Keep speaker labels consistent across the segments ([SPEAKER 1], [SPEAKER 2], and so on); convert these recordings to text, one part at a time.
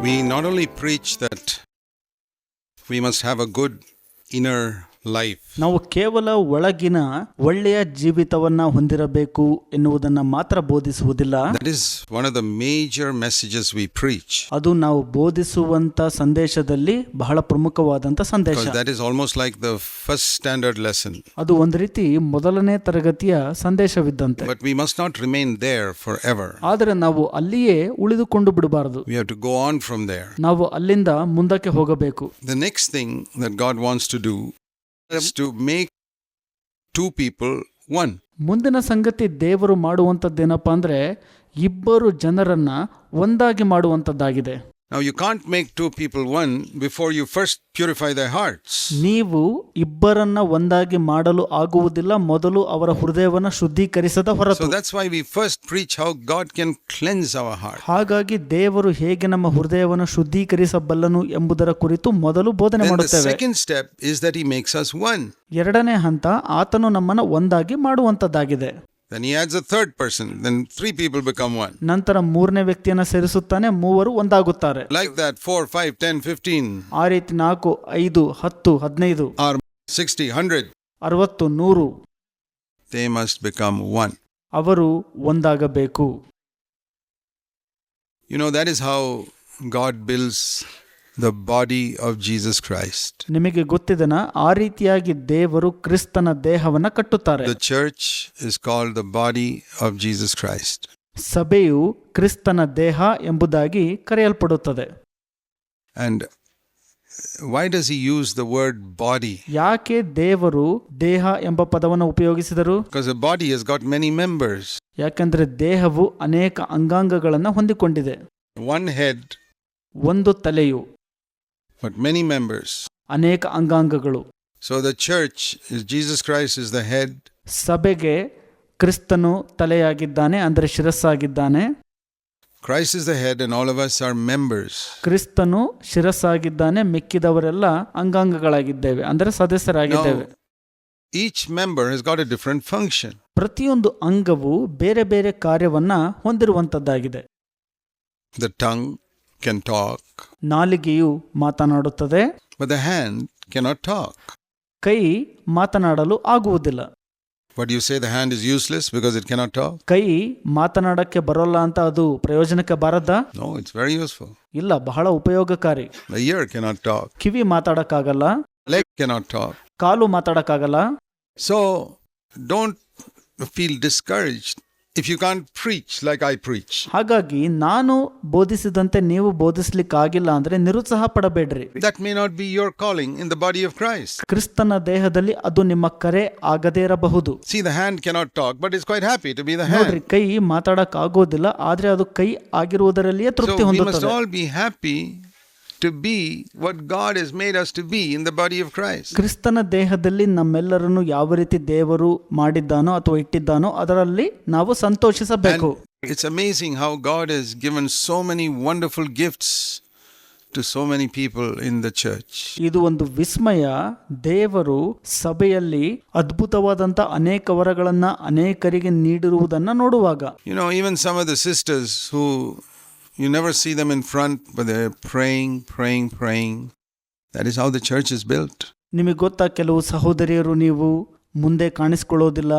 [SPEAKER 1] We not only preach that we must have a good inner life,
[SPEAKER 2] ನಾವು ಕೇವಲ ಒಳಗಿನ ಒಳ್ಳೆಯ ಜೀವಿತವನ್ನ ಹೊಂದಿರಬೇಕು ಎನ್ನುವುದನ್ನ ಮಾತ್ರ ಬೋಧಿಸುವುದಿಲ್ಲ
[SPEAKER 1] that is one of the major messages we preach.
[SPEAKER 2] ಅದು ನಾವು ಬೋಧಿಸುವಂತ ಸಂದೇಶದಲ್ಲಿ ಬಹಳ ಪ್ರಮುಖವಾದಂತ ಸಂದೇಶ
[SPEAKER 1] Because that is almost like the first standard lesson.
[SPEAKER 2] ಅದು ಒಂದು ರೀತಿ ಮೊದಲನೇ ತರಗತಿಯ ಸಂದೇಶವಿದ್ದಂತೆ
[SPEAKER 1] But we must not remain there forever.
[SPEAKER 2] ಆದರೆ ನಾವು ಅಲ್ಲಿಯೇ ಉಳಿದುಕೊಂಡು ಬಿಡಬಾರದು
[SPEAKER 1] We have to go on from there.
[SPEAKER 2] ನಾವು ಅಲ್ಲಿಂದ ಮುಂದಕ್ಕೆ ಹೋಗಬೇಕು
[SPEAKER 1] The next thing that God wants to do is to make two people one.
[SPEAKER 2] ಮುಂದಿನ ಸಂಗತಿ ದೇವರು ಮಾಡುವಂಥದ್ದೇನಪ್ಪ ಅಂದರೆ ಇಬ್ಬರು ಜನರನ್ನು ಒಂದಾಗಿ ಮಾಡುವಂಥದ್ದಾಗಿದೆ
[SPEAKER 1] Now, you can't make two people one before you first purify their hearts.
[SPEAKER 2] ನೀವು ಇಬ್ಬರನ್ನ ಒಂದಾಗಿ ಮಾಡಲು ಆಗುವುದಿಲ್ಲ ಮೊದಲು ಅವರ ಹೃದಯವನ್ನ ಶುದ್ಧೀಕರಿಸದ ಹೊರತು
[SPEAKER 1] So that's why we first preach how God can cleanse our heart.
[SPEAKER 2] ಹಾಗಾಗಿ ದೇವರು ಹೇಗೆ ನಮ್ಮ ಹೃದಯವನ್ನು ಶುದ್ಧೀಕರಿಸಬಲ್ಲನು ಎಂಬುದರ ಕುರಿತು ಮೊದಲು ಬೋಧನೆ
[SPEAKER 1] Then the
[SPEAKER 2] ಮಾಡುತ್ತೇವೆ
[SPEAKER 1] second step is that He makes us one.
[SPEAKER 2] ಎರಡನೇ ಹಂತ ಆತನು ನಮ್ಮನ್ನ ಒಂದಾಗಿ ಮಾಡುವಂತದ್ದಾಗಿದೆ
[SPEAKER 1] Then He adds a third person. Then three people become one.
[SPEAKER 2] ನಂತರ ಮೂರನೇ ವ್ಯಕ್ತಿಯನ್ನ ಸೇರಿಸುತ್ತಾನೆ ಮೂವರು ಒಂದಾಗುತ್ತಾರೆ
[SPEAKER 1] Like that, four, five, ten, fifteen,
[SPEAKER 2] ಆ ರೀತಿ ನಾಲ್ಕು ಐದು ಹತ್ತು ಹದಿನೈದು
[SPEAKER 1] or sixty, hundred,
[SPEAKER 2] ಅರವತ್ತು ನೂರು
[SPEAKER 1] they must become one.
[SPEAKER 2] ಅವರು ಒಂದಾಗಬೇಕು
[SPEAKER 1] You know, that is how God builds the body of Jesus Christ.
[SPEAKER 2] ನಿಮಗೆ ಗೊತ್ತಿದನ ಆ ರೀತಿಯಾಗಿ ದೇವರು ಕ್ರಿಸ್ತನ ದೇಹವನ್ನ ಕಟ್ಟುತ್ತಾರೆ
[SPEAKER 1] The church is called the body of Jesus Christ.
[SPEAKER 2] ಸಭೆಯು ಕ್ರಿಸ್ತನ ದೇಹ ಎಂಬುದಾಗಿ ಕರೆಯಲ್ಪಡುತ್ತದೆ
[SPEAKER 1] And why does he use the word body?
[SPEAKER 2] ಯಾಕೆ ದೇವರು ದೇಹ ಎಂಬ ಪದವನ್ನು ಉಪಯೋಗಿಸಿದರು
[SPEAKER 1] Because a body has got many members.
[SPEAKER 2] ಯಾಕಂದ್ರೆ ದೇಹವು ಅನೇಕ ಅಂಗಾಂಗಗಳನ್ನು ಹೊಂದಿಕೊಂಡಿದೆ
[SPEAKER 1] One head,
[SPEAKER 2] ಒಂದು ತಲೆಯು
[SPEAKER 1] but many members.
[SPEAKER 2] ಅನೇಕ ಅಂಗಾಂಗಗಳು
[SPEAKER 1] So the church is Jesus Christ is the head,
[SPEAKER 2] ಸಭೆಗೆ ಕ್ರಿಸ್ತನು ತಲೆಯಾಗಿದ್ದಾನೆ ಅಂದರೆ ಶಿರಸ್ಸಾಗಿದ್ದಾನೆ
[SPEAKER 1] Christ is the head, and all of us are members.
[SPEAKER 2] ಕ್ರಿಸ್ತನು ಶಿರಸ್ಸಾಗಿದ್ದಾನೆ ಮಿಕ್ಕಿದವರೆಲ್ಲ ಅಂಗಾಂಗಗಳಾಗಿದ್ದೇವೆ ಅಂದರೆ ಸದಸ್ಯರಾಗಿದ್ದೇವೆ
[SPEAKER 1] Now, each member has got a different function.
[SPEAKER 2] ಪ್ರತಿಯೊಂದು ಅಂಗವು ಬೇರೆ ಬೇರೆ ಕಾರ್ಯವನ್ನ ಹೊಂದಿರುವಂತದ್ದಾಗಿದೆ
[SPEAKER 1] The tongue can talk,
[SPEAKER 2] ನಾಲಿಗೆಯು ಮಾತನಾಡುತ್ತದೆ
[SPEAKER 1] but the hand cannot talk.
[SPEAKER 2] ಕೈ ಮಾತನಾಡಲು ಆಗುವುದಿಲ್ಲ
[SPEAKER 1] What do you say? The hand is useless because it cannot talk?
[SPEAKER 2] ಕೈ ಮಾತನಾಡಕ್ಕೆ ಬರೋಲ್ಲ ಅಂತ ಅದು ಪ್ರಯೋಜನಕ್ಕೆ ಬಾರದ್ದ
[SPEAKER 1] No, it's very useful.
[SPEAKER 2] ಇಲ್ಲ ಬಹಳ ಉಪಯೋಗಕಾರಿ
[SPEAKER 1] The ear cannot talk,
[SPEAKER 2] kiwi ಮಾತಾಡಕ್ಕಾಗಲ್ಲ
[SPEAKER 1] leg cannot talk.
[SPEAKER 2] Call ಮಾತಾಡಕ್ಕಾಗಲ್ಲ
[SPEAKER 1] So don't feel discouraged if you can't preach like I preach.
[SPEAKER 2] ಹಾಗಾಗಿ ನಾನು ಬೋಧಿಸಿದಂತೆ ನೀವು ಬೋಧಿಸ್ಲಿಕ್ಕಾಗಿಲ್ಲ ಅಂದ್ರೆ ನಿರುತ್ಸಾಹ ಪಡಬೇಡ್ರಿ
[SPEAKER 1] That may not be your calling in the body of Christ.
[SPEAKER 2] ಕ್ರಿಸ್ತನ ದೇಹದಲ್ಲಿ ಅದು ನಿಮ್ಮ ಕರೆ ಆಗದೇ ಇರಬಹುದು
[SPEAKER 1] See, the hand cannot talk, but is quite happy to be the hand.
[SPEAKER 2] ನೋಡ್ರಿ ಕೈ ಮಾತಾಡಕ್ ಆಗೋದಿಲ್ಲ ಆದ್ರೆ ಅದು ಕೈ ಆಗಿರುವುದರಲ್ಲಿಯೇ ತೃಪ್ತಿ
[SPEAKER 1] So we must
[SPEAKER 2] ಹೊಂದುತ್ತದೆ
[SPEAKER 1] all be happy to be what God has made us to be in the body of Christ.
[SPEAKER 2] ಕ್ರಿಸ್ತನ ದೇಹದಲ್ಲಿ ನಮ್ಮೆಲ್ಲರನ್ನು ಯಾವ ರೀತಿ ದೇವರು ಮಾಡಿದ್ದಾನೋ ಅಥವಾ ಇಟ್ಟಿದ್ದಾನೋ ಅದರಲ್ಲಿ ನಾವು ಸಂತೋಷಿಸಬೇಕು
[SPEAKER 1] And it's amazing how God has given so many wonderful gifts to so many people in the church.
[SPEAKER 2] ಇದು ಒಂದು ವಿಸ್ಮಯ ದೇವರು ಸಭೆಯಲ್ಲಿ ಅದ್ಭುತವಾದಂತ ಅನೇಕ ವರಗಳನ್ನ ಅನೇಕರಿಗೆ ನೀಡಿರುವುದನ್ನ ನೋಡುವಾಗ
[SPEAKER 1] You know, even some of the sisters who you never see them in front, but they're praying, praying, praying. That is how the church is built.
[SPEAKER 2] ನಿಮಗೆ ಗೊತ್ತಾ ಕೆಲವು ಸಹೋದರಿಯರು ನೀವು ಮುಂದೆ ಕಾಣಿಸ್ಕೊಳ್ಳೋದಿಲ್ಲ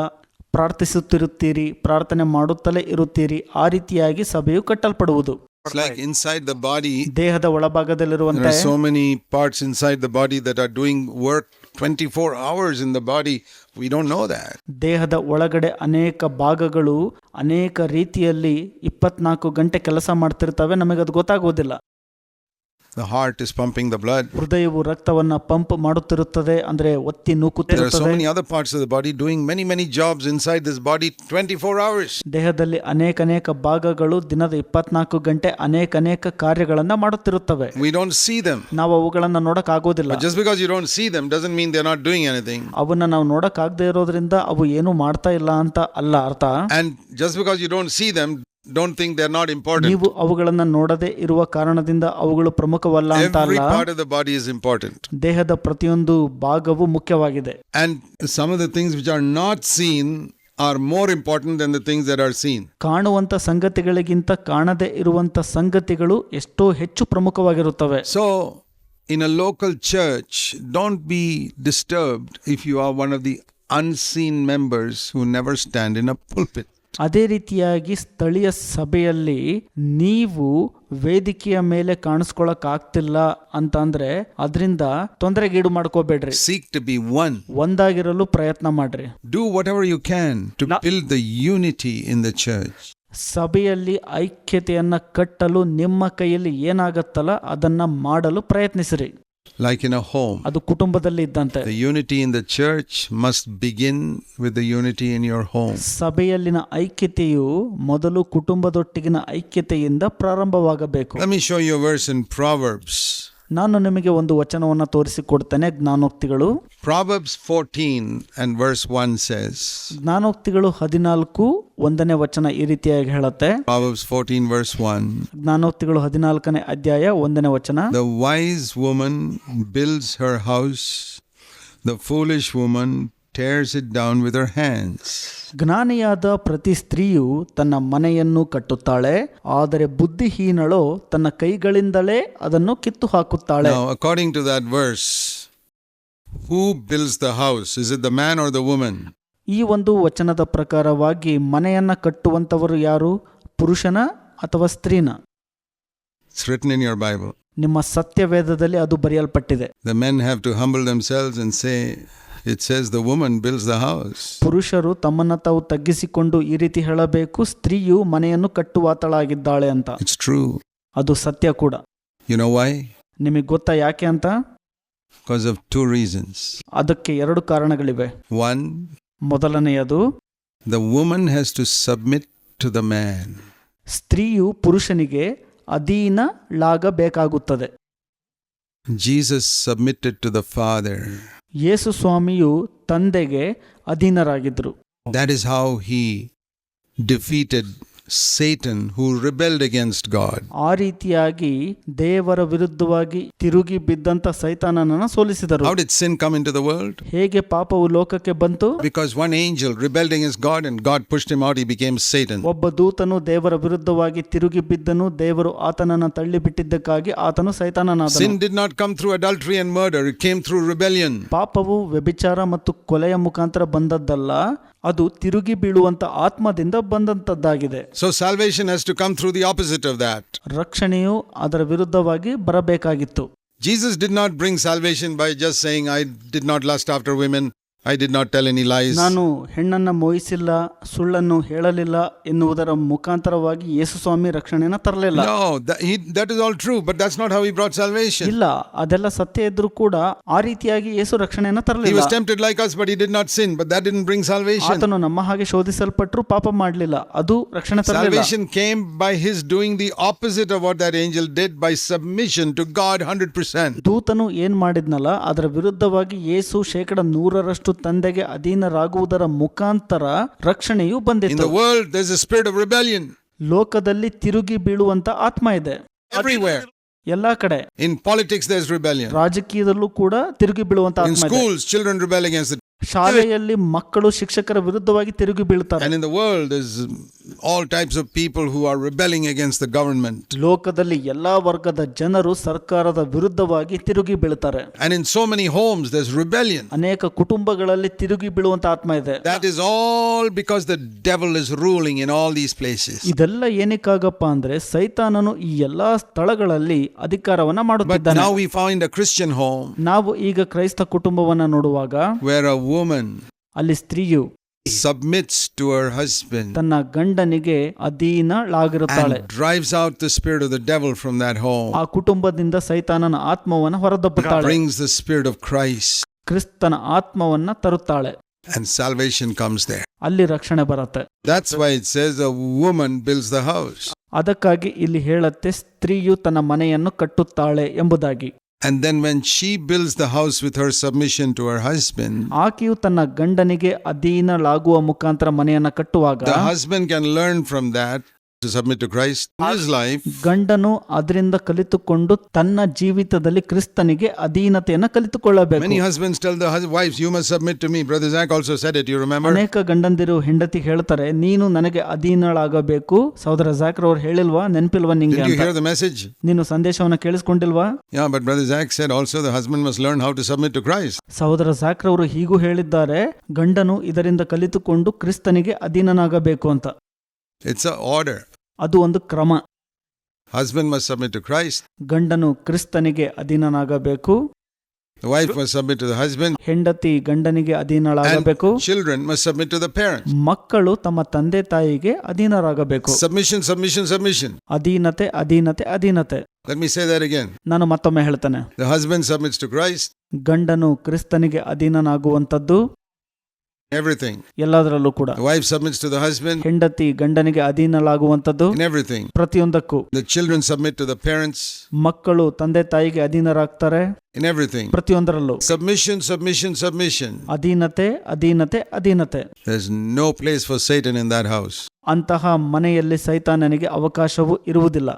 [SPEAKER 2] ಪ್ರಾರ್ಥಿಸುತ್ತಿರುತ್ತೀರಿ ಪ್ರಾರ್ಥನೆ ಮಾಡುತ್ತಲೇ ಇರುತ್ತೀರಿ ಆ ರೀತಿಯಾಗಿ ಸಭೆಯು ಕಟ್ಟಲ್ಪಡುವುದು
[SPEAKER 1] It's like inside the body,
[SPEAKER 2] ದೇಹದ
[SPEAKER 1] there
[SPEAKER 2] ಒಳಭಾಗದಲ್ಲಿರುವಂತೆ
[SPEAKER 1] are so many parts inside the body that are doing work 24 hours in the body. We don't know that.
[SPEAKER 2] ದೇಹದ ಒಳಗಡೆ ಅನೇಕ ಭಾಗಗಳು ಅನೇಕ ರೀತಿಯಲ್ಲಿ ಇಪ್ಪತ್ನಾಲ್ಕು ಗಂಟೆ ಕೆಲಸ ಮಾಡ್ತಿರ್ತವೆ ನಮಗೆ ಅದು ಗೊತ್ತಾಗೋದಿಲ್ಲ
[SPEAKER 1] The heart is pumping the blood.
[SPEAKER 2] ಹೃದಯವು ರಕ್ತವನ್ನ ಪಂಪ್ ಮಾಡುತ್ತಿರುತ್ತದೆ ಅಂದ್ರೆ ಒತ್ತಿ
[SPEAKER 1] There are so
[SPEAKER 2] ನೂಕುತ್ತಿರುತ್ತದೆ
[SPEAKER 1] many other parts of the body doing many, many jobs inside this body 24 hours.
[SPEAKER 2] ದೇಹದಲ್ಲಿ ಅನೇಕ ಅನೇಕ ಭಾಗಗಳು ದಿನದ ಇಪ್ಪತ್ನಾಲ್ಕು ಗಂಟೆ ಅನೇಕ ಅನೇಕ ಕಾರ್ಯಗಳನ್ನ ಮಾಡುತ್ತಿರುತ್ತವೆ
[SPEAKER 1] We don't see them.
[SPEAKER 2] ನಾವು ಅವುಗಳನ್ನ ನೋಡಕ್ ಆಗೋದಿಲ್ಲ
[SPEAKER 1] But just because you don't see them doesn't mean they're not doing anything.
[SPEAKER 2] ಅವನ್ನ ನಾವು ನೋಡಕ್ ಆಗದೆ ಇರೋದ್ರಿಂದ ಅವು ಏನು ಮಾಡ್ತಾ ಇಲ್ಲ ಅಂತ ಅಲ್ಲ ಅರ್ಥ
[SPEAKER 1] And just because you don't see them, don't think they're not important.
[SPEAKER 2] ನೀವು ಅವುಗಳನ್ನ ನೋಡದೆ ಇರುವ ಕಾರಣದಿಂದ ಅವುಗಳು ಪ್ರಮುಖವಲ್ಲ ಅಂತ
[SPEAKER 1] Every
[SPEAKER 2] ಅಲ್ಲ
[SPEAKER 1] part of the body is important.
[SPEAKER 2] ದೇಹದ ಪ್ರತಿಯೊಂದು ಭಾಗವು ಮುಖ್ಯವಾಗಿದೆ
[SPEAKER 1] And some of the things which are not seen are more important than the things that are seen.
[SPEAKER 2] ಕಾಣುವಂಥ ಸಂಗತಿಗಳಿಗಿಂತ ಕಾಣದೇ ಇರುವಂಥ ಸಂಗತಿಗಳು ಎಷ್ಟೋ ಹೆಚ್ಚು ಪ್ರಮುಖವಾಗಿರುತ್ತವೆ
[SPEAKER 1] So, in a local church, don't be disturbed if you are one of the unseen members who never stand in a pulpit.
[SPEAKER 2] ಅದೇ ರೀತಿಯಾಗಿ ಸ್ಥಳೀಯ ಸಭೆಯಲ್ಲಿ ನೀವು ವೇದಿಕೆಯ ಮೇಲೆ ಕಾಣಿಸ್ಕೊಳಕ್ ಆಗ್ತಿಲ್ಲ ಅಂತ ಅಂದ್ರೆ ಅದರಿಂದ ತೊಂದರೆಗೀಡು ಮಾಡ್ಕೋಬೇಡ್ರಿ.
[SPEAKER 1] ಸೀಕ್ ಟು ಬಿ ಒನ್
[SPEAKER 2] ಒಂದಾಗಿರಲು ಪ್ರಯತ್ನ ಮಾಡ್ರಿ.
[SPEAKER 1] Do whatever you can to build the unity in the church
[SPEAKER 2] ಸಭೆಯಲ್ಲಿ ಐಕ್ಯತೆಯನ್ನ ಕಟ್ಟಲು ನಿಮ್ಮ ಕೈಯಲ್ಲಿ ಏನಾಗತ್ತಲ್ಲ ಅದನ್ನ ಮಾಡಲು ಪ್ರಯತ್ನಿಸಿರಿ.
[SPEAKER 1] Like in a home.
[SPEAKER 2] ಅದು ಕುಟುಂಬದಲ್ಲಿ ಇದ್ದಂತೆ
[SPEAKER 1] The unity in the church must begin with the unity in your home.
[SPEAKER 2] ಸಭೆಯಲ್ಲಿನ ಐಕ್ಯತೆಯು ಮೊದಲು ಕುಟುಂಬದೊಟ್ಟಿಗಿನ ಐಕ್ಯತೆಯಿಂದ ಪ್ರಾರಂಭವಾಗಬೇಕು
[SPEAKER 1] Let me show you a verse in Proverbs.
[SPEAKER 2] ನಾನು ನಿಮಗೆ ಒಂದು ವಚನವನ್ನು ತೋರಿಸಿಕೊಡ್ತೇನೆ ಜ್ಞಾನೋಕ್ತಿಗಳು.
[SPEAKER 1] Proverbs 14 and verse 1 says,
[SPEAKER 2] ಜ್ಞಾನೋಕ್ತಿಗಳು ಹದಿನಾಲ್ಕು ಒಂದನೇ ವಚನ ಈ ರೀತಿಯಾಗಿ ಹೇಳುತ್ತೆ.
[SPEAKER 1] ಪ್ರಾಬಬ್ಸ್ ಫೋರ್ಟೀನ್ ವರ್ಸ್ ಒನ್
[SPEAKER 2] ಜ್ಞಾನೋಕ್ತಿಗಳು ಹದಿನಾಲ್ಕನೇ ಅಧ್ಯಾಯ ಒಂದನೇ ವಚನ.
[SPEAKER 1] The wise woman builds her house the foolish woman tears it down with her hands.
[SPEAKER 2] ಜ್ಞಾನಿಯಾದ ಪ್ರತಿ ಸ್ತ್ರೀಯು ತನ್ನ ಮನೆಯನ್ನು ಕಟ್ಟುತ್ತಾಳೆ ಆದರೆ ಬುದ್ಧಿಹೀನಳು ತನ್ನ ಕೈಗಳಿಂದಲೇ ಅದನ್ನು ಕಿತ್ತು ಹಾಕುತ್ತಾಳೆ
[SPEAKER 1] Now, according to that verse, who builds the house? Is it the man or the woman?
[SPEAKER 2] ಈ ಒಂದು ವಚನದ ಪ್ರಕಾರವಾಗಿ ಮನೆಯನ್ನ ಕಟ್ಟುವಂತವರು ಯಾರು ಪುರುಷನ ಅಥವಾ ಸ್ತ್ರೀನ
[SPEAKER 1] It's written in your Bible.
[SPEAKER 2] ನಿಮ್ಮ ಸತ್ಯವೇದದಲ್ಲಿ ಅದು ಬರೆಯಲ್ಪಟ್ಟಿದೆ
[SPEAKER 1] The men have to humble themselves and say, It says the woman builds the house.
[SPEAKER 2] ಪುರುಷರು ತಮ್ಮನ್ನ ತಾವು ತಗ್ಗಿಸಿಕೊಂಡು ಈ ರೀತಿ ಹೇಳಬೇಕು ಸ್ತ್ರೀಯು ಮನೆಯನ್ನು ಕಟ್ಟುವಾತಳಾಗಿದ್ದಾಳೆ ಅಂತ
[SPEAKER 1] It's true.
[SPEAKER 2] ಅದು ಸತ್ಯ ಕೂಡ
[SPEAKER 1] You know why?
[SPEAKER 2] ನಿಮಗೆ ಗೊತ್ತಾ ಯಾಕೆ ಅಂತ
[SPEAKER 1] Because of two reasons.
[SPEAKER 2] ಅದಕ್ಕೆ ಎರಡು ಕಾರಣಗಳಿವೆ
[SPEAKER 1] One,
[SPEAKER 2] ಮೊದಲನೆಯದು
[SPEAKER 1] the woman has to submit to the man.
[SPEAKER 2] ಸ್ತ್ರೀಯು ಪುರುಷನಿಗೆ ಅಧೀನಳಾಗಬೇಕಾಗುತ್ತದೆ
[SPEAKER 1] Jesus submitted to the Father.
[SPEAKER 2] ಯೇಸು ಸ್ವಾಮಿಯು ತಂದೆಗೆ ಅಧೀನರಾಗಿದ್ದರು.
[SPEAKER 1] That is how he defeated Satan who rebelled against God.
[SPEAKER 2] ಆ ರೀತಿಯಾಗಿ ದೇವರ ವಿರುದ್ಧವಾಗಿ ತಿರುಗಿ ಬಿದ್ದಂತ ಸೈತಾನನನ್ನ ಸೋಲಿಸಿದರು
[SPEAKER 1] How did sin come into the world?
[SPEAKER 2] ಹೇಗೆ ಪಾಪವು ಲೋಕಕ್ಕೆ ಬಂತು
[SPEAKER 1] Because one angel rebelled against God and God pushed him out, he became Satan.
[SPEAKER 2] ಒಬ್ಬ ದೂತನು ದೇವರ ವಿರುದ್ಧವಾಗಿ ತಿರುಗಿ ಬಿದ್ದನು ದೇವರು ಆತನನ್ನ ತಳ್ಳಿಬಿಟ್ಟಿದ್ದಕ್ಕಾಗಿ ಆತನು ಸೈತಾನನಾದನು
[SPEAKER 1] Sin did not come through adultery and murder, it came through rebellion.
[SPEAKER 2] ಪಾಪವು ವ್ಯಭಿಚಾರ ಮತ್ತು ಕೊಲೆಯ ಮುಖಾಂತರ ಬಂದದ್ದಲ್ಲ ಅದು ತಿರುಗಿ ಬೀಳುವಂತ ಆತ್ಮದಿಂದ ಬಂದಂತದ್ದಾಗಿದೆ.
[SPEAKER 1] So salvation has to come through the opposite of that
[SPEAKER 2] ರಕ್ಷಣೆಯು ಅದರ ವಿರುದ್ಧವಾಗಿ ಬರಬೇಕಾಗಿತ್ತು.
[SPEAKER 1] Jesus did not bring salvation by just saying I did not lust after women I did not tell any lies.
[SPEAKER 2] ನಾನು ಹೆಣ್ಣನ್ನ ಮೋಹಿಸಿಲ್ಲ ಸುಳ್ಳನ್ನು ಹೇಳಲಿಲ್ಲ ಎನ್ನುವುದರ ಮುಖಾಂತರವಾಗಿ ಯೇಸು ಸ್ವಾಮಿ ರಕ್ಷಣೆಯನ್ನ ತರಲಿಲ್ಲ
[SPEAKER 1] No, that, he, that is all true, but that's not how he brought salvation.
[SPEAKER 2] ಇಲ್ಲ ಅದೆಲ್ಲ ಸತ್ಯ ಇದ್ರೂ ಕೂಡ ಆ ರೀತಿಯಾಗಿ ಯೇಸು ರಕ್ಷಣೆಯನ್ನ
[SPEAKER 1] He
[SPEAKER 2] ತರಲಿಲ್ಲ
[SPEAKER 1] was tempted like us, but he did not sin, but that didn't bring salvation.
[SPEAKER 2] ಆತನು ನಮ್ಮ ಹಾಗೆ ಶೋಧಿಸಲ್ಪಟ್ಟರು ಪಾಪ ಮಾಡಲಿಲ್ಲ ಅದು ರಕ್ಷಣೆ ತರಲಿಲ್ಲ
[SPEAKER 1] Salvation came by his doing the opposite of what that angel did by submission to God 100%.
[SPEAKER 2] ದೂತನು ಏನ್ ಮಾಡಿದ್ನಲ್ಲ ಅದರ ವಿರುದ್ಧವಾಗಿ ಯೇಸು ಶೇಕಡ ನೂರರಷ್ಟು ಮತ್ತು ತಂದೆಗೆ ಅಧೀನರಾಗುವುದರ ಮುಖಾಂತರ ರಕ್ಷಣೆಯು
[SPEAKER 1] ಬಂದಿದೆ
[SPEAKER 2] ಲೋಕದಲ್ಲಿ ತಿರುಗಿ ಬೀಳುವಂತ ಆತ್ಮ ಇದೆ. ಎಲ್ಲಾ ಕಡೆ.
[SPEAKER 1] ಇನ್ ಪಾಲಿಟಿಕ್ಸ್
[SPEAKER 2] ರಾಜಕೀಯದಲ್ಲೂ ಕೂಡ ತಿರುಗಿ ಬೀಳುವಂತ ಶಾಲೆಯಲ್ಲಿ ಮಕ್ಕಳು ಶಿಕ್ಷಕರ ವಿರುದ್ಧವಾಗಿ ತಿರುಗಿ
[SPEAKER 1] ಬೀಳುತ್ತಾರೆ. All types of people who are rebelling against the government.
[SPEAKER 2] ಲೋಕದಲ್ಲಿ ಎಲ್ಲಾ ವರ್ಗದ ಜನರು ಸರ್ಕಾರದ ವಿರುದ್ಧವಾಗಿ ತಿರುಗಿ ಬೀಳ್ತಾರೆ
[SPEAKER 1] And in so many homes, there's rebellion.
[SPEAKER 2] ಅನೇಕ ಕುಟುಂಬಗಳಲ್ಲಿ ತಿರುಗಿ ಬೀಳುವಂತ ಆತ್ಮ ಇದೆ
[SPEAKER 1] That is all because the devil is ruling in all these places.
[SPEAKER 2] ಇದೆಲ್ಲ ಏನಕ್ಕಾಗಪ್ಪ ಅಂದ್ರೆ ಸೈತಾನನು ಈ ಎಲ್ಲಾ ಸ್ಥಳಗಳಲ್ಲಿ ಅಧಿಕಾರವನ್ನ
[SPEAKER 1] But
[SPEAKER 2] ಮಾಡುತ್ತಿದ್ದಾನೆ
[SPEAKER 1] now we find a Christian home
[SPEAKER 2] ನಾವು ಈಗ ಕ್ರೈಸ್ತ ಕುಟುಂಬವನ್ನ ನೋಡುವಾಗ
[SPEAKER 1] where a woman
[SPEAKER 2] ಅಲ್ಲಿ ಸ್ತ್ರೀಯು
[SPEAKER 1] submits to her husband
[SPEAKER 2] ತನ್ನ ಗಂಡನಿಗೆ ಅಧೀನಳಾಗಿರುತ್ತಾಳೆ
[SPEAKER 1] and drives out the spirit of the devil from that home,
[SPEAKER 2] ಆ ಕುಟುಂಬದಿಂದ ಸೈತಾನನ ಆತ್ಮವನ್ನ ಹೊರದಬ್ಬುತ್ತಾಳೆ
[SPEAKER 1] brings the spirit of Christ,
[SPEAKER 2] ಕ್ರಿಸ್ತನ ಆತ್ಮವನ್ನ ತರುತ್ತಾಳೆ
[SPEAKER 1] and salvation comes there.
[SPEAKER 2] ಅಲ್ಲಿ ರಕ್ಷಣೆ ಬರುತ್ತೆ
[SPEAKER 1] That's why it says a woman builds the house.
[SPEAKER 2] ಅದಕ್ಕಾಗಿ ಇಲ್ಲಿ ಹೇಳತ್ತೆ ಸ್ತ್ರೀಯು ತನ್ನ ಮನೆಯನ್ನು ಕಟ್ಟುತ್ತಾಳೆ ಎಂಬುದಾಗಿ
[SPEAKER 1] And then when she builds the house with her submission to her husband,
[SPEAKER 2] ಆಕೆಯು ತನ್ನ ಗಂಡನಿಗೆ ಅಧೀನಳಾಗುವ ಮುಖಾಂತರ ಮನೆಯನ್ನ ಕಟ್ಟುವಾಗ
[SPEAKER 1] the husband can learn from that To submit to Christ his life,
[SPEAKER 2] ಗಂಡನು ಅದರಿಂದ ಕಲಿತುಕೊಂಡು ತನ್ನ ಜೀವಿತದಲ್ಲಿ ಕ್ರಿಸ್ತನಿಗೆ ಅಧೀನತೆಯನ್ನು ಕಲಿತುಕೊಳ್ಳಬೇಕು
[SPEAKER 1] many husbands tell the hus- wives, You must submit to me. Brother Zach also said it, you remember?
[SPEAKER 2] ಅನೇಕ ಗಂಡಂದಿರು ಹೆಂಡತಿ ಹೇಳ್ತಾರೆ ನೀನು ನನಗೆ ಅಧೀನಳಾಗಬೇಕು ಸಹೋದರ ಜಾಕರ್ ಅವ್ರು ಹೇಳಿಲ್ವಾ ನೆನಪಿಲ್ವಾ ನಿಂಗೆ
[SPEAKER 1] Did you
[SPEAKER 2] ಅಂತ
[SPEAKER 1] hear the message?
[SPEAKER 2] ನೀನು ಸಂದೇಶವನ್ನ ಕೇಳಿಸ್ಕೊಂಡಿಲ್ವಾ
[SPEAKER 1] Yeah, but Brother Zach said also the husband must learn how to submit to Christ.
[SPEAKER 2] ಸಹೋದರ ಜಾಕರ್ ಅವರು ಹೀಗೂ ಹೇಳಿದ್ದಾರೆ ಗಂಡನು ಇದರಿಂದ ಕಲಿತುಕೊಂಡು ಕ್ರಿಸ್ತನಿಗೆ ಅಧೀನನಾಗಬೇಕು ಅಂತ
[SPEAKER 1] It's a order.
[SPEAKER 2] ಅದು ಒಂದು ಕ್ರಮ
[SPEAKER 1] husband must submit to Christ
[SPEAKER 2] ಗಂಡನು ಕ್ರಿಸ್ತನಿಗೆ ಅಧೀನನಾಗಬೇಕು
[SPEAKER 1] the wife must submit to the husband,
[SPEAKER 2] ಹೆಂಡತಿ ಗಂಡನಿಗೆ ಅಧೀನಳಾಗಬೇಕು
[SPEAKER 1] children must submit to the parents.
[SPEAKER 2] ಮಕ್ಕಳು ತಮ್ಮ ತಂದೆ ತಾಯಿಗೆ ಅಧೀನರಾಗಬೇಕು
[SPEAKER 1] Submission, submission, submission.
[SPEAKER 2] ಅಧೀನತೆ ಅಧೀನತೆ ಅಧೀನತೆ
[SPEAKER 1] Let me say that again.
[SPEAKER 2] ನಾನು ಮತ್ತೊಮ್ಮೆ ಹೇಳ್ತೇನೆ
[SPEAKER 1] The husband submits to Christ,
[SPEAKER 2] ಗಂಡನು ಕ್ರಿಸ್ತನಿಗೆ ಅಧೀನನಾಗುವಂಥದ್ದು
[SPEAKER 1] everything.
[SPEAKER 2] ಎಲ್ಲದರಲ್ಲೂ ಕೂಡ
[SPEAKER 1] The wife submits to the husband
[SPEAKER 2] ಹೆಂಡತಿ ಗಂಡನಿಗೆ ಅಧೀನಳಾಗುವಂತದ್ದು
[SPEAKER 1] in everything.
[SPEAKER 2] ಪ್ರತಿಯೊಂದಕ್ಕೂ
[SPEAKER 1] The children submit to the parents
[SPEAKER 2] ಮಕ್ಕಳು ತಂದೆ ತಾಯಿಗೆ ಅಧೀನರಾಗ್ತಾರೆ
[SPEAKER 1] in everything.
[SPEAKER 2] ಪ್ರತಿಯೊಂದರಲ್ಲೂ
[SPEAKER 1] Submission, submission, submission.
[SPEAKER 2] ಅಧೀನತೆ ಅಧೀನತೆ ಅಧೀನತೆ
[SPEAKER 1] There's no place for Satan in that house
[SPEAKER 2] ಅಂತಹ ಮನೆಯಲ್ಲಿ ಸೈತಾನನಿಗೆ ಅವಕಾಶವೂ ಇರುವುದಿಲ್ಲ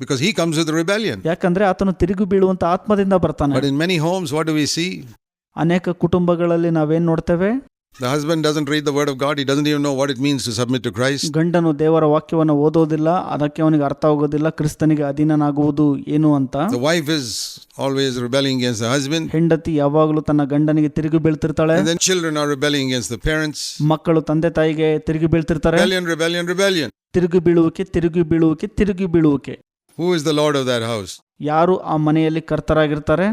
[SPEAKER 1] because he comes with the rebellion.
[SPEAKER 2] ಯಾಕಂದ್ರೆ ಆತನು ತಿರುಗಿ ಬೀಳುವಂತ ಆತ್ಮದಿಂದ ಬರ್ತಾನೆ
[SPEAKER 1] But in many homes, what do we see?
[SPEAKER 2] ಅನೇಕ ಕುಟುಂಬಗಳಲ್ಲಿ ನಾವೇನ್ ನೋಡ್ತೇವೆ
[SPEAKER 1] The husband doesn't read the word of God. He doesn't even know what it means to submit to Christ.
[SPEAKER 2] ಗಂಡನು ದೇವರ ವಾಕ್ಯವನ್ನು ಓದೋದಿಲ್ಲ ಅದಕ್ಕೆ ಅವನಿಗೆ ಅರ್ಥ ಆಗೋದಿಲ್ಲ ಕ್ರಿಸ್ತನಿಗೆ ಅಧೀನನಾಗುವುದು ಏನು ಅಂತ
[SPEAKER 1] The wife is always rebelling against the husband.
[SPEAKER 2] ಹೆಂಡತಿ ಯಾವಾಗಲೂ ತನ್ನ ಗಂಡನಿಗೆ ತಿರುಗಿ ಬೀಳ್ತಿರ್ತಾಳೆ
[SPEAKER 1] And then children are rebelling against the parents.
[SPEAKER 2] ಮಕ್ಕಳು ತಂದೆ ತಾಯಿಗೆ ತಿರುಗಿ ಬೀಳ್ತಿರ್ತಾರೆ
[SPEAKER 1] Rebellion, rebellion, rebellion.
[SPEAKER 2] ತಿರುಗಿ ಬೀಳುವಿಕೆ ತಿರುಗಿ ಬೀಳುವಿಕೆ ತಿರುಗಿ ಬೀಳುವಿಕೆ
[SPEAKER 1] Who is the Lord of that house?
[SPEAKER 2] ಯಾರು ಆ ಮನೆಯಲ್ಲಿ ಕರ್ತರಾಗಿರ್ತಾರೆ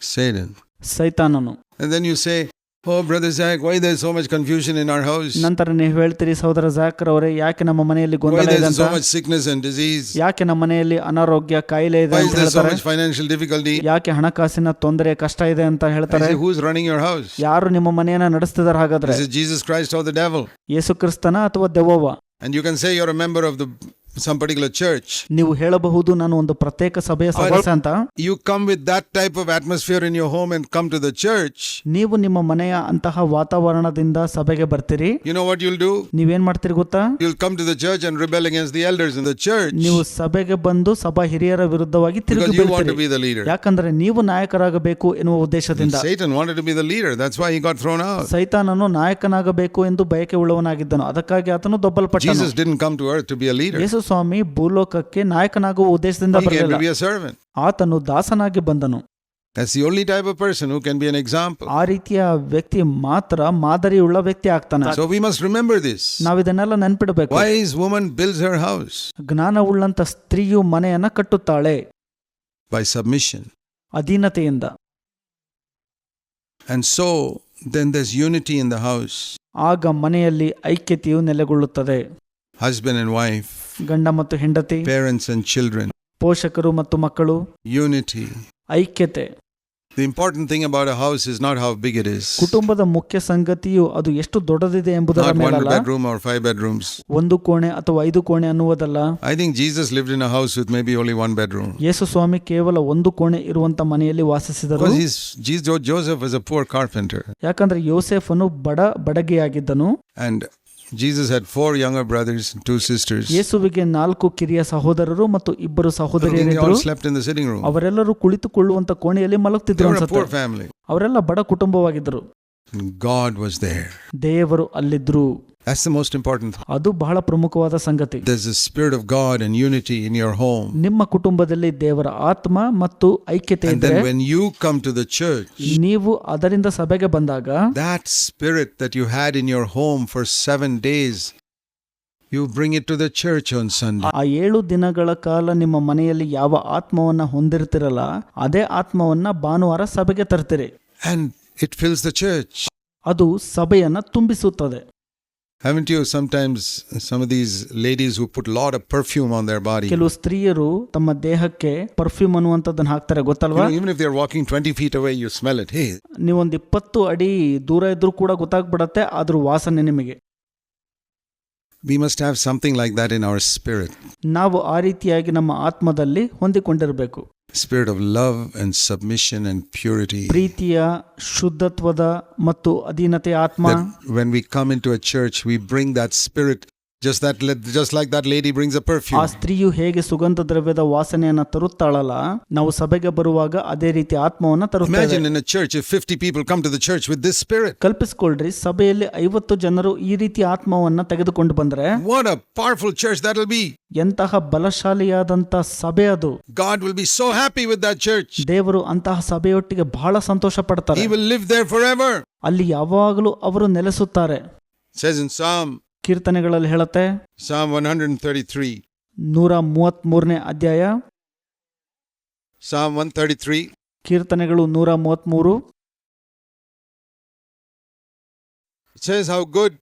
[SPEAKER 1] Satan.
[SPEAKER 2] ಸೈತಾನನು
[SPEAKER 1] And then you say, Oh, Brother Zach, why there's so much confusion in our house?
[SPEAKER 2] ನಂತರ ನೀವು ಹೇಳ್ತೀರಿ ಸಹೋದರ ಜಾಕರ್ ಅವರೇ ಯಾಕೆ ನಮ್ಮ ಮನೆಯಲ್ಲಿ
[SPEAKER 1] Why
[SPEAKER 2] ಗೊಂದಲ ಇದೆ
[SPEAKER 1] there's
[SPEAKER 2] ಅಂತ
[SPEAKER 1] so much sickness and disease?
[SPEAKER 2] ಯಾಕೆ ನಮ್ಮ ಮನೆಯಲ್ಲಿ ಅನಾರೋಗ್ಯ ಕಾಯಿಲೆ ಇದೆ
[SPEAKER 1] Why
[SPEAKER 2] ಅಂತ
[SPEAKER 1] is there so
[SPEAKER 2] ಹೇಳ್ತಾರೆ
[SPEAKER 1] much financial difficulty?
[SPEAKER 2] ಯಾಕೆ ಹಣಕಾಸಿನ ತೊಂದರೆ ಕಷ್ಟ ಇದೆ ಅಂತ
[SPEAKER 1] I
[SPEAKER 2] ಹೇಳ್ತಾರೆ
[SPEAKER 1] say, Who's running your house?
[SPEAKER 2] ಯಾರು ನಿಮ್ಮ ಮನೆಯನ್ನ ನಡೆಸ್ತಿದಾರೆ ಹಾಗಾದ್ರೆ
[SPEAKER 1] Is it Jesus Christ or the devil?
[SPEAKER 2] ಯೇಸು ಕ್ರಿಸ್ತನ ಅಥವಾ ದೆವ್ವವ
[SPEAKER 1] And you can say you're a member of the some particular church.
[SPEAKER 2] ನೀವು ಹೇಳಬಹುದು ನಾನು ಒಂದು ಪ್ರತ್ಯೇಕ ಸಭೆಯ ಸದಸ್ಯ ಅಂತ
[SPEAKER 1] You come with that type of atmosphere in your home and come to the church.
[SPEAKER 2] ನೀವು ನಿಮ್ಮ ಮನೆಯ ಅಂತಹ ವಾತಾವರಣದಿಂದ ಸಭೆಗೆ ಬರ್ತೀರಿ
[SPEAKER 1] You know what you'll do?
[SPEAKER 2] ನೀವೇನ್ ಮಾಡ್ತೀರಿ ಗೊತ್ತಾ
[SPEAKER 1] You'll come to the church and rebel against the elders in the church
[SPEAKER 2] ನೀವು ಸಭೆಗೆ ಬಂದು ಸಭಾ ಹಿರಿಯರ ವಿರುದ್ಧವಾಗಿ ತಿರುಗಿ
[SPEAKER 1] because you want to
[SPEAKER 2] ಬೀಳ್ತೀರಿ
[SPEAKER 1] be the leader.
[SPEAKER 2] ಯಾಕಂದ್ರೆ ನೀವು ನಾಯಕರಾಗಬೇಕು ಎನ್ನುವ ಉದ್ದೇಶದಿಂದ
[SPEAKER 1] Satan wanted to be the leader. That's why he got thrown out.
[SPEAKER 2] ಸೈತಾನನು ನಾಯಕನಾಗಬೇಕು ಎಂದು ಬಯಕೆ ಉಳ್ಳವನಾಗಿದ್ದನು ಅದಕ್ಕಾಗಿ ಆತನು ದೊಬ್ಬಲ್ಪಟ್ಟನು
[SPEAKER 1] Jesus didn't come to earth to be a leader.
[SPEAKER 2] ಯೇಸು ಸ್ವಾಮಿ ಭೂಲೋಕಕ್ಕೆ ನಾಯಕನಾಗುವ ಉದ್ದೇಶದಿಂದ ಬರಲಿಲ್ಲ. ಆತನು ದಾಸನಾಗಿ ಬಂದನು
[SPEAKER 1] That's the only type of person who can be an example.
[SPEAKER 2] ಆ ರೀತಿಯ ವ್ಯಕ್ತಿ ಮಾತ್ರ ಮಾದರಿಯುಳ್ಳ ವ್ಯಕ್ತಿ ಆಗ್ತಾನೆ
[SPEAKER 1] So we must remember this.
[SPEAKER 2] ನಾವು ಇದನ್ನೆಲ್ಲ ನೆನಪಿಡಬೇಕು.
[SPEAKER 1] Why Wise woman builds her house
[SPEAKER 2] ಜ್ಞಾನವುಳ್ಳಂತ ಸ್ತ್ರೀಯು ಮನೆಯನ್ನ ಕಟ್ಟುತ್ತಾಳೆ
[SPEAKER 1] by submission.
[SPEAKER 2] ಅಧೀನತೆಯಿಂದ
[SPEAKER 1] And so then there's unity in the house.
[SPEAKER 2] ಆಗ ಮನೆಯಲ್ಲಿ ಐಕ್ಯತೆಯು ನೆಲೆಗೊಳ್ಳುತ್ತದೆ
[SPEAKER 1] Husband and wife,
[SPEAKER 2] ಗಂಡ ಮತ್ತು ಹೆಂಡತಿ
[SPEAKER 1] parents and children.
[SPEAKER 2] ಪೋಷಕರು ಮತ್ತು ಮಕ್ಕಳು
[SPEAKER 1] ಯೂನಿಟಿ
[SPEAKER 2] ಐಕ್ಯತೆ
[SPEAKER 1] The important thing about a house is not how big it is.
[SPEAKER 2] ಕುಟುಂಬದ ಮುಖ್ಯ ಸಂಗತಿಯು ಅದು ಎಷ್ಟು ದೊಡ್ಡದಿದೆ ಎಂಬುದರ
[SPEAKER 1] Not one
[SPEAKER 2] ಮೇಲಲ್ಲ
[SPEAKER 1] bedroom or five bedrooms.
[SPEAKER 2] ಒಂದು ಕೋಣೆ ಅಥವಾ ಐದು ಕೋಣೆ ಅನ್ನುವುದಲ್ಲ
[SPEAKER 1] I think Jesus lived in a house with maybe only one bedroom.
[SPEAKER 2] ಯೇಸು ಸ್ವಾಮಿ ಕೇವಲ ಒಂದು ಕೋಣೆ ಇರುವಂತ ಮನೆಯಲ್ಲಿ ವಾಸಿಸಿದರು
[SPEAKER 1] Because he's, Jesus, Joseph was a poor carpenter.
[SPEAKER 2] ಯಾಕಂದ್ರೆ ಯೋಸೆಫನು ಬಡ ಬಡಗಿಯಾಗಿದ್ದನು
[SPEAKER 1] And Jesus had four younger brothers and two sisters.
[SPEAKER 2] ಯೇಸುವಿಗೆ ನಾಲ್ಕು ಕಿರಿಯ ಸಹೋದರರು ಮತ್ತು ಇಬ್ಬರು
[SPEAKER 1] They
[SPEAKER 2] ಸಹೋದರಿಯರಿದ್ದರು
[SPEAKER 1] all slept in the sitting room.
[SPEAKER 2] ಅವರೆಲ್ಲರೂ ಕುಳಿತುಕೊಳ್ಳುವಂತ ಕೋಣೆಯಲ್ಲಿ
[SPEAKER 1] They
[SPEAKER 2] ಮಲಗ್ತಿದ್ರು
[SPEAKER 1] were a
[SPEAKER 2] ಅನ್ಸುತ್ತೆ
[SPEAKER 1] poor family.
[SPEAKER 2] ಅವರೆಲ್ಲ ಬಡ ಕುಟುಂಬವಾಗಿದ್ದರು
[SPEAKER 1] And God was there.
[SPEAKER 2] ದೇವರು ಅಲ್ಲಿದ್ರು
[SPEAKER 1] That's the most important thing.
[SPEAKER 2] ಅದು ಬಹಳ ಪ್ರಮುಖವಾದ ಸಂಗತಿ
[SPEAKER 1] There's the Spirit of God and unity in your home.
[SPEAKER 2] ನಿಮ್ಮ ಕುಟುಂಬದಲ್ಲಿ ದೇವರ ಆತ್ಮ ಮತ್ತು ಐಕ್ಯತೆ
[SPEAKER 1] And
[SPEAKER 2] ಇದ್ರೆ
[SPEAKER 1] then when you come to the church,
[SPEAKER 2] ನೀವು ಅದರಿಂದ ಸಭೆಗೆ ಬಂದಾಗ
[SPEAKER 1] that spirit that you had in your home for seven days, you bring it to the church on Sunday.
[SPEAKER 2] ಆ ಏಳು ದಿನಗಳ ಕಾಲ ನಿಮ್ಮ ಮನೆಯಲ್ಲಿ ಯಾವ ಆತ್ಮವನ್ನ ಹೊಂದಿರ್ತಿರಲ್ಲ ಅದೇ ಆತ್ಮವನ್ನ ಭಾನುವಾರ ಸಭೆಗೆ ತರ್ತೀರಿ
[SPEAKER 1] And it fills the church.
[SPEAKER 2] ಅದು ಸಭೆಯನ್ನ ತುಂಬಿಸುತ್ತದೆ
[SPEAKER 1] Haven't you sometimes, some of these ladies who put a lot of perfume on their body, you
[SPEAKER 2] ಕೆಲವು ಸ್ತ್ರೀಯರು ತಮ್ಮ ದೇಹಕ್ಕೆ ಪರ್ಫ್ಯೂಮ್ ಅನ್ನುವಂತದ್ದನ್ನ ಹಾಕ್ತಾರೆ ಗೊತ್ತಲ್ವಾ
[SPEAKER 1] know, even if they're walking 20 feet away, you smell it. Hey,
[SPEAKER 2] ನೀವೊಂದು ಇಪ್ಪತ್ತು ಅಡಿ ದೂರ ಇದ್ರೂ ಕೂಡ ಗೊತ್ತಾಗ್ಬಿಡತ್ತೆ ಅದ್ರ ವಾಸನೆ ನಿಮಗೆ
[SPEAKER 1] we must have something like that in our spirit.
[SPEAKER 2] ನಾವು ಆ ರೀತಿಯಾಗಿ ನಮ್ಮ ಆತ್ಮದಲ್ಲಿ ಹೊಂದಿಕೊಂಡಿರಬೇಕು
[SPEAKER 1] Spirit of love and submission and purity.
[SPEAKER 2] ಪ್ರೀತಿಯ ಶುದ್ಧತ್ವದ ಮತ್ತು ಅಧೀನತೆಯ ಆತ್ಮ
[SPEAKER 1] That when we come into a church, we bring that spirit Just just like that lady brings a perfume ಆ.
[SPEAKER 2] ಸ್ತ್ರೀಯು ಹೇಗೆ ಸುಗಂಧ ದ್ರವ್ಯದ ವಾಸನೆಯನ್ನ ತರುತ್ತಾಳಲ್ಲ ನಾವು ಸಭೆಗೆ ಬರುವಾಗ ಅದೇ ರೀತಿ ಆತ್ಮವನ್ನ ತರುತ್ತೇವೆ.
[SPEAKER 1] A church if 50 people come to the church with this spirit.
[SPEAKER 2] ಕಲ್ಪಿಸಿಕೊಳ್ಳ್ರಿ ಸಭೆಯಲ್ಲಿ ಐವತ್ತು ಜನರು ಈ ರೀತಿ ಆತ್ಮವನ್ನ ತೆಗೆದುಕೊಂಡು ಬಂದ್ರೆ
[SPEAKER 1] What a church church will be
[SPEAKER 2] ಎಂತಹ ಬಲಶಾಲಿಯಾದಂತ ಸಭೆ ಅದು.
[SPEAKER 1] God will be so happy with that church
[SPEAKER 2] ದೇವರು ಅಂತಹ ಸಭೆಯೊಟ್ಟಿಗೆ ಬಹಳ ಸಂತೋಷ ಪಡ್ತಾರೆ.
[SPEAKER 1] Will will live forever
[SPEAKER 2] ಅಲ್ಲಿ ಯಾವಾಗಲೂ ಅವರು ನೆಲೆಸುತ್ತಾರೆ.
[SPEAKER 1] ಸೇಸ್ says in Psalm
[SPEAKER 2] ಕೀರ್ತನೆಗಳಲ್ಲಿ ಹೇಳುತ್ತೆ
[SPEAKER 1] Psalm 133.
[SPEAKER 2] ನೂರ ಮೂವತ್ತ್ ಮೂರನೇ ಅಧ್ಯಾಯ
[SPEAKER 1] Psalm 133.
[SPEAKER 2] ಕೀರ್ತನೆಗಳು ನೂರ ಮೂವತ್ತ್ಮೂರು
[SPEAKER 1] It says how good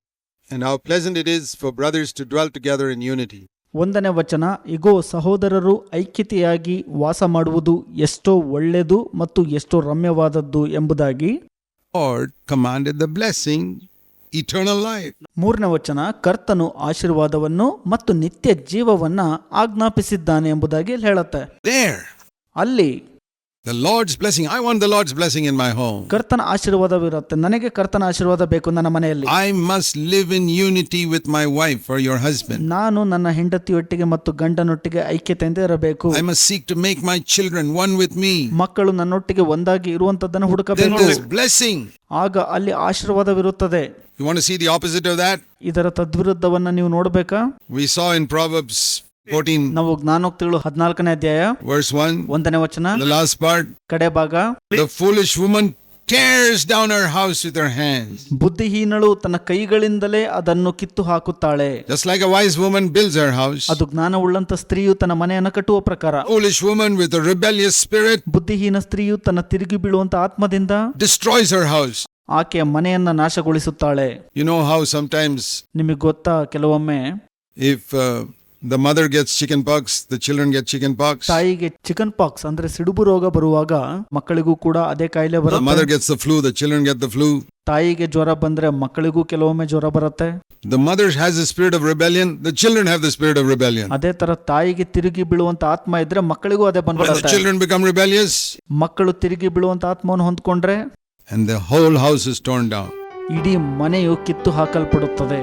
[SPEAKER 1] and how pleasant it is for brothers to dwell together in unity.
[SPEAKER 2] ಒಂದನೇ ವಚನ ಇಗೋ ಸಹೋದರರು ಐಕ್ಯತೆಯಾಗಿ ವಾಸ ಮಾಡುವುದು ಎಷ್ಟೋ ಒಳ್ಳೆಯದು ಮತ್ತು ಎಷ್ಟೋ ರಮ್ಯವಾದದ್ದು ಎಂಬುದಾಗಿ
[SPEAKER 1] Lord commanded the blessing, eternal life.
[SPEAKER 2] ಮೂರನೇ ವಚನ ಕರ್ತನು ಆಶೀರ್ವಾದವನ್ನು ಮತ್ತು ನಿತ್ಯ ಜೀವವನ್ನ ಆಜ್ಞಾಪಿಸಿದ್ದಾನೆ ಎಂಬುದಾಗಿ ಹೇಳುತ್ತೆ ಅಲ್ಲಿ
[SPEAKER 1] the Lord's blessing. I want the Lord's blessing in my home.
[SPEAKER 2] ಕರ್ತನ ಆಶೀರ್ವಾದವಿರುತ್ತೆ ನನಗೆ ಕರ್ತನ ಆಶೀರ್ವಾದ ಬೇಕು ನನ್ನ ಮನೆಯಲ್ಲಿ
[SPEAKER 1] I must live in unity with my wife or your husband.
[SPEAKER 2] ನಾನು ನನ್ನ ಹೆಂಡತಿಯೊಟ್ಟಿಗೆ ಮತ್ತು ಗಂಡನೊಟ್ಟಿಗೆ ಐಕ್ಯತೆಯಿಂದ ಇರಬೇಕು
[SPEAKER 1] I must seek to make my children one with me.
[SPEAKER 2] ಮಕ್ಕಳು ನನ್ನೊಟ್ಟಿಗೆ ಒಂದಾಗಿ ಇರುವಂತದ್ದನ್ನು
[SPEAKER 1] Then
[SPEAKER 2] ಹುಡುಕಬೇಕು
[SPEAKER 1] there's blessing.
[SPEAKER 2] ಆಗ ಅಲ್ಲಿ ಆಶೀರ್ವಾದವಿರುತ್ತದೆ
[SPEAKER 1] You want to see the opposite of that?
[SPEAKER 2] ಇದರ ತದ್ವಿರುದ್ಧವನ್ನ ನೀವು ನೋಡ್ಬೇಕಾ
[SPEAKER 1] We saw in Proverbs fourteen
[SPEAKER 2] ನಾವು ಜ್ಞಾನೋಕ್ತಿಗಳು ಹದಿನಾಲ್ಕನೇ ಅಧ್ಯಾಯ
[SPEAKER 1] ವರ್ಸ್ ಒನ್
[SPEAKER 2] ಒಂದನೇ ವಚನ.
[SPEAKER 1] ಲಾಸ್ಟ್ ಪಾರ್ಟ್
[SPEAKER 2] ಕಡೆ ಭಾಗ.
[SPEAKER 1] Foolish woman tears down our house with our hands
[SPEAKER 2] ಬುದ್ಧಿಹೀನಳು ತನ್ನ ಕೈಗಳಿಂದಲೇ ಅದನ್ನು ಕಿತ್ತು ಹಾಕುತ್ತಾಳೆ.
[SPEAKER 1] Just like a wise woman builds our house
[SPEAKER 2] ಅದು ಜ್ಞಾನ ಉಳ್ಳಂತ ಸ್ತ್ರೀಯು ತನ್ನ ಮನೆಯನ್ನು ಕಟ್ಟುವ ಪ್ರಕಾರ.
[SPEAKER 1] Foolish with with rebellious spirit
[SPEAKER 2] ಬುದ್ಧಿಹೀನ ಸ್ತ್ರೀಯು ತನ್ನ ತಿರುಗಿ ಬೀಳುವಂತ ಆತ್ಮದಿಂದ
[SPEAKER 1] ಡಿಸ್ಟ್ರಾಯ್ಸ್ ಅವರ್ ಹೌಸ್
[SPEAKER 2] ಆಕೆಯ ಮನೆಯನ್ನ ನಾಶಗೊಳಿಸುತ್ತಾಳೆ.
[SPEAKER 1] You know how sometimes
[SPEAKER 2] ನಿಮಗೆ ಗೊತ್ತಾ ಕೆಲವೊಮ್ಮೆ
[SPEAKER 1] if the mother gets chicken pox, the children get chicken pox.
[SPEAKER 2] ತಾಯಿಗೆ ಚಿಕನ್ ಪಾಕ್ಸ್ ಅಂದ್ರೆ ಸಿಡುಬು ರೋಗ ಬರುವಾಗ ಮಕ್ಕಳಿಗೂ ಕೂಡ ಅದೇ ಕಾಯಿಲೆ
[SPEAKER 1] The
[SPEAKER 2] ಬರುತ್ತೆ
[SPEAKER 1] mother gets the flu, the children get the flu.
[SPEAKER 2] ತಾಯಿಗೆ ಜ್ವರ ಬಂದ್ರೆ ಮಕ್ಕಳಿಗೂ ಕೆಲವೊಮ್ಮೆ ಜ್ವರ ಬರುತ್ತೆ
[SPEAKER 1] The mother has the spirit of rebellion, the children have the spirit of rebellion.
[SPEAKER 2] ಅದೇ ತರ ತಾಯಿಗೆ ತಿರುಗಿ ಬೀಳುವಂತ ಆತ್ಮ ಇದ್ರೆ ಮಕ್ಕಳಿಗೂ ಅದೇ
[SPEAKER 1] When the
[SPEAKER 2] ಬಂದ್ಬಿಡುತ್ತೆ
[SPEAKER 1] children become rebellious,
[SPEAKER 2] ಮಕ್ಕಳು ತಿರುಗಿ ಬೀಳುವಂತ ಆತ್ಮವನ್ನು ಹೊಂದ್ಕೊಂಡ್ರೆ
[SPEAKER 1] and the whole house is torn down.
[SPEAKER 2] ಇಡೀ ಮನೆಯು ಕಿತ್ತು ಹಾಕಲ್ಪಡುತ್ತದೆ